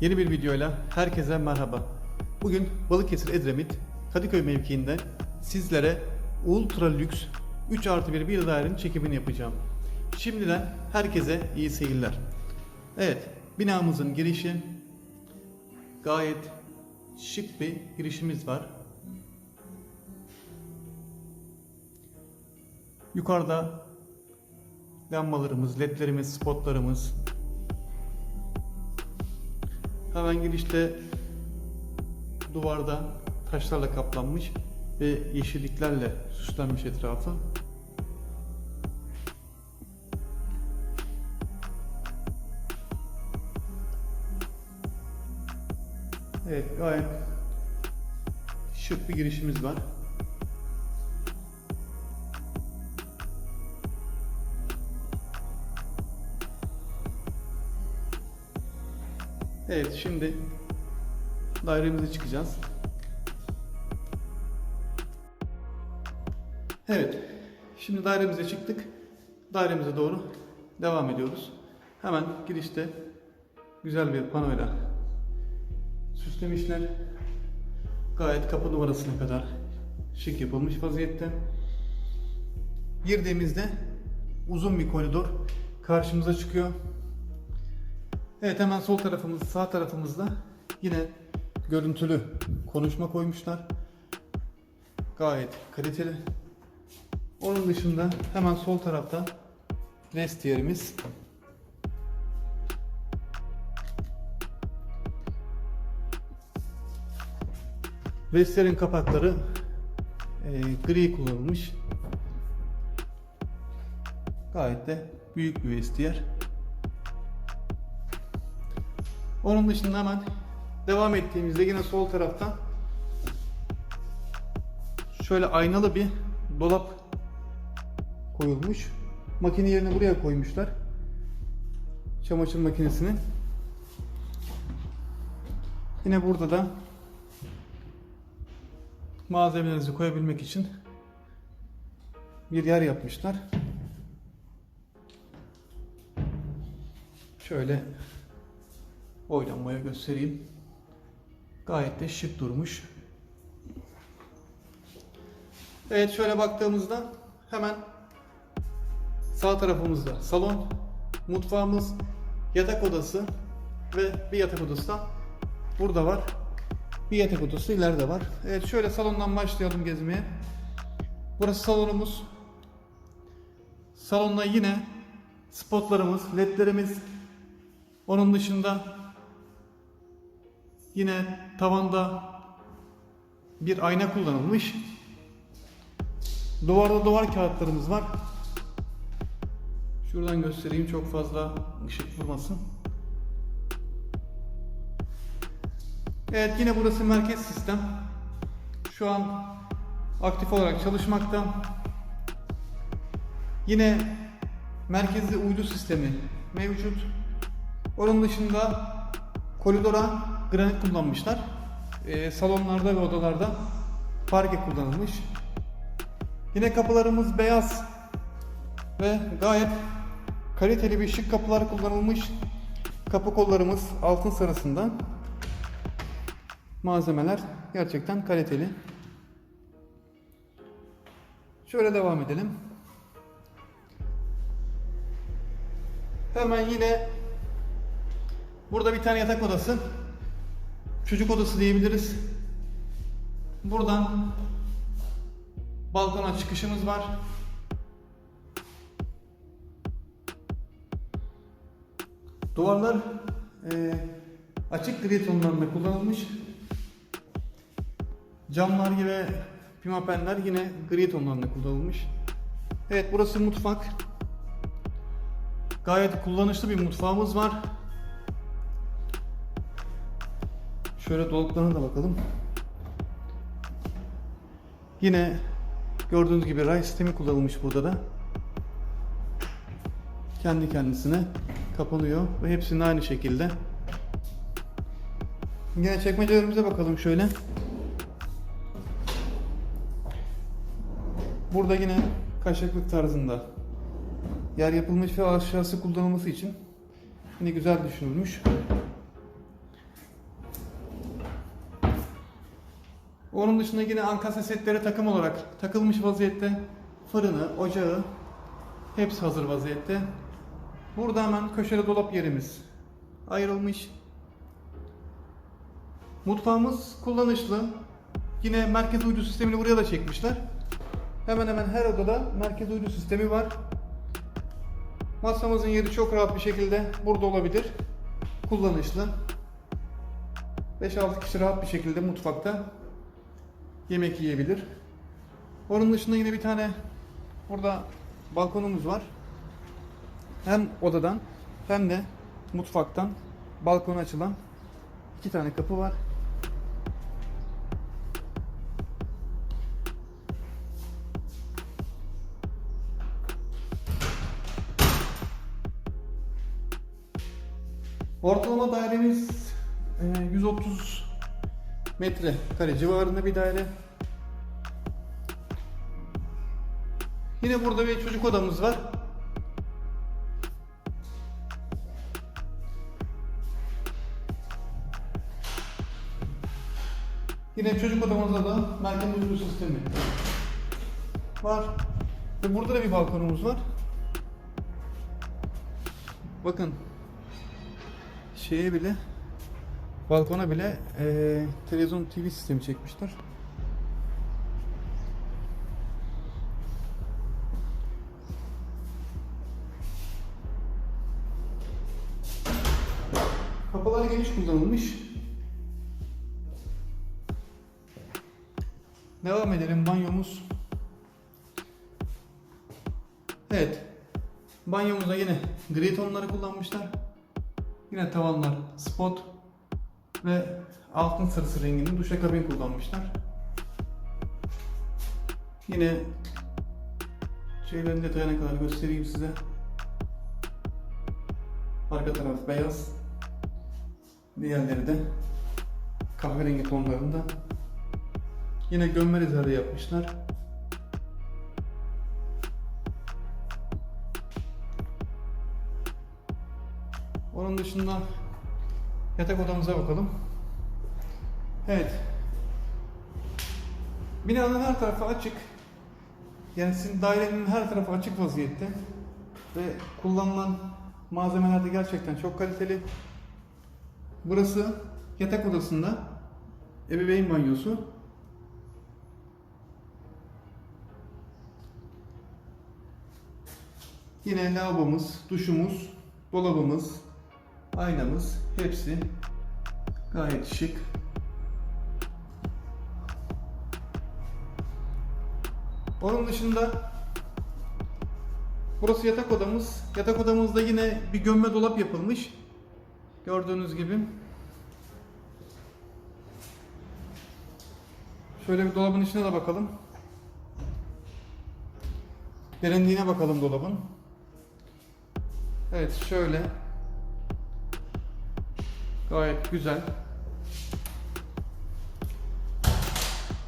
Yeni bir videoyla herkese merhaba. Bugün Balıkesir Edremit Kadıköy mevkiinde sizlere ultra lüks 3 artı 1 bir dairenin çekimini yapacağım. Şimdiden herkese iyi seyirler. Evet, binamızın girişi gayet şık bir girişimiz var. Yukarıda lambalarımız, ledlerimiz, spotlarımız, Hemen girişte duvarda taşlarla kaplanmış ve yeşilliklerle süslenmiş etrafı. Evet gayet şık bir girişimiz var. Evet şimdi dairemize çıkacağız. Evet şimdi dairemize çıktık. Dairemize doğru devam ediyoruz. Hemen girişte güzel bir panoyla süslemişler. Gayet kapı numarasına kadar şık yapılmış vaziyette. Girdiğimizde uzun bir koridor karşımıza çıkıyor. Evet hemen sol tarafımız, sağ tarafımızda yine görüntülü konuşma koymuşlar. Gayet kaliteli. Onun dışında hemen sol tarafta vestiyerimiz. Vestiyerin kapakları e, gri kullanılmış. Gayet de büyük bir vestiyer. Onun dışında hemen devam ettiğimizde yine sol tarafta şöyle aynalı bir dolap koyulmuş. Makine yerine buraya koymuşlar. Çamaşır makinesini. Yine burada da malzemelerinizi koyabilmek için bir yer yapmışlar. Şöyle oynanmaya göstereyim. Gayet de şık durmuş. Evet şöyle baktığımızda hemen sağ tarafımızda salon, mutfağımız, yatak odası ve bir yatak odası da burada var. Bir yatak odası ileride var. Evet şöyle salondan başlayalım gezmeye. Burası salonumuz. Salonda yine spotlarımız, ledlerimiz, onun dışında Yine tavanda bir ayna kullanılmış. Duvarda duvar kağıtlarımız var. Şuradan göstereyim çok fazla ışık vurmasın. Evet yine burası merkez sistem. Şu an aktif olarak çalışmakta. Yine merkezli uydu sistemi mevcut. Onun dışında koridora granit kullanmışlar. Ee, salonlarda ve odalarda parke kullanılmış. Yine kapılarımız beyaz ve gayet kaliteli bir şık kapılar kullanılmış. Kapı kollarımız altın sarısında. Malzemeler gerçekten kaliteli. Şöyle devam edelim. Hemen yine burada bir tane yatak odası. Çocuk odası diyebiliriz. Buradan balkona çıkışımız var. Duvarlar e, açık gri tonlarında kullanılmış. Camlar ve pimapenler yine gri tonlarında kullanılmış. Evet burası mutfak. Gayet kullanışlı bir mutfağımız var. Şöyle dolaplarına da bakalım. Yine gördüğünüz gibi ray sistemi kullanılmış burada da. Kendi kendisine kapanıyor ve hepsinin aynı şekilde. Yine çekmecelerimize bakalım şöyle. Burada yine kaşıklık tarzında yer yapılmış ve aşağısı kullanılması için yine güzel düşünülmüş. Onun dışında yine ankasa setleri takım olarak takılmış vaziyette. Fırını, ocağı hepsi hazır vaziyette. Burada hemen köşede dolap yerimiz ayrılmış. Mutfağımız kullanışlı. Yine merkez uydu sistemini buraya da çekmişler. Hemen hemen her odada merkez uydu sistemi var. Masamızın yeri çok rahat bir şekilde burada olabilir. Kullanışlı. 5-6 kişi rahat bir şekilde mutfakta yemek yiyebilir. Onun dışında yine bir tane burada balkonumuz var. Hem odadan hem de mutfaktan balkona açılan iki tane kapı var. Ortalama dairemiz e, 130 metre kare civarında bir daire. Yine burada bir çocuk odamız var. Yine çocuk odamızda da merkez uydu sistemi var. Ve burada da bir balkonumuz var. Bakın şeye bile balkona bile eee, televizyon TV sistemi çekmişler. Kapılar geniş kullanılmış. Devam edelim banyomuz. Evet. Banyomuzda yine gri tonları kullanmışlar. Yine tavanlar spot ve altın sarısı renginde duşakabin kullanmışlar. Yine şeylerin detayına kadar göstereyim size. Arka taraf beyaz. Diğerleri de kahverengi tonlarında. Yine gömme rezervi yapmışlar. Onun dışında yatak odamıza bakalım. Evet. Binanın her tarafı açık. Yani sizin dairenin her tarafı açık vaziyette. Ve kullanılan malzemeler de gerçekten çok kaliteli. Burası yatak odasında ebeveyn banyosu. Yine lavabomuz, duşumuz, dolabımız, aynamız hepsi gayet şık. Onun dışında burası yatak odamız. Yatak odamızda yine bir gömme dolap yapılmış. Gördüğünüz gibi. Şöyle bir dolabın içine de bakalım. Derinliğine bakalım dolabın. Evet şöyle. Gayet güzel.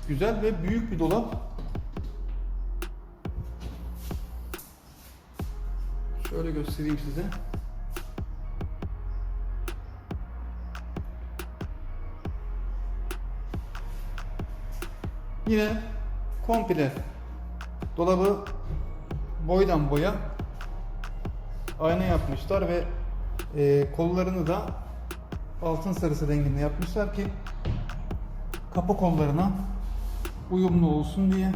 Güzel ve büyük bir dolap. Şöyle göstereyim size. Yine komple dolabı boydan boya ayna yapmışlar ve e, kollarını da altın sarısı renginde yapmışlar ki kapı kollarına uyumlu olsun diye.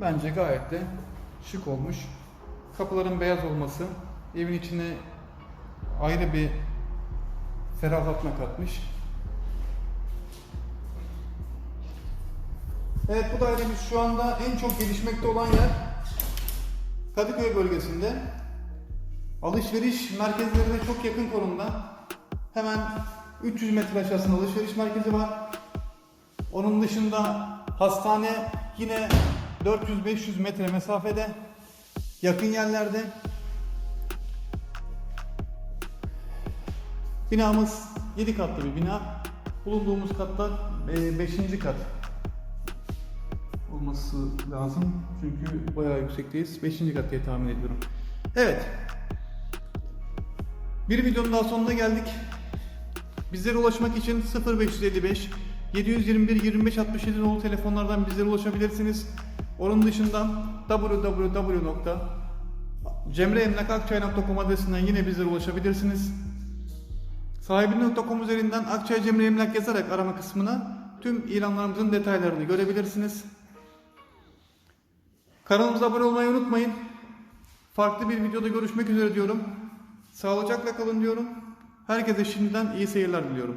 Bence gayet de şık olmuş. Kapıların beyaz olması evin içine ayrı bir ferahlatma katmış. Evet bu dairemiz şu anda en çok gelişmekte olan yer Kadıköy bölgesinde. Alışveriş merkezlerine çok yakın konumda. Hemen 300 metre aşağısında alışveriş merkezi var. Onun dışında hastane yine 400-500 metre mesafede. Yakın yerlerde. Binamız 7 katlı bir bina. Bulunduğumuz katta 5. kat olması lazım. Çünkü bayağı yüksekteyiz. 5. kat diye tahmin ediyorum. Evet. Bir videonun daha sonuna geldik. Bizlere ulaşmak için 0555 721 25 67 nolu telefonlardan bizlere ulaşabilirsiniz. Onun dışında www.cemreemlakakçay.com adresinden yine bizlere ulaşabilirsiniz. Sahibi.com üzerinden Akçay Cemre Emlak yazarak arama kısmına tüm ilanlarımızın detaylarını görebilirsiniz. Kanalımıza abone olmayı unutmayın. Farklı bir videoda görüşmek üzere diyorum. Sağlıcakla kalın diyorum. Herkese şimdiden iyi seyirler diliyorum.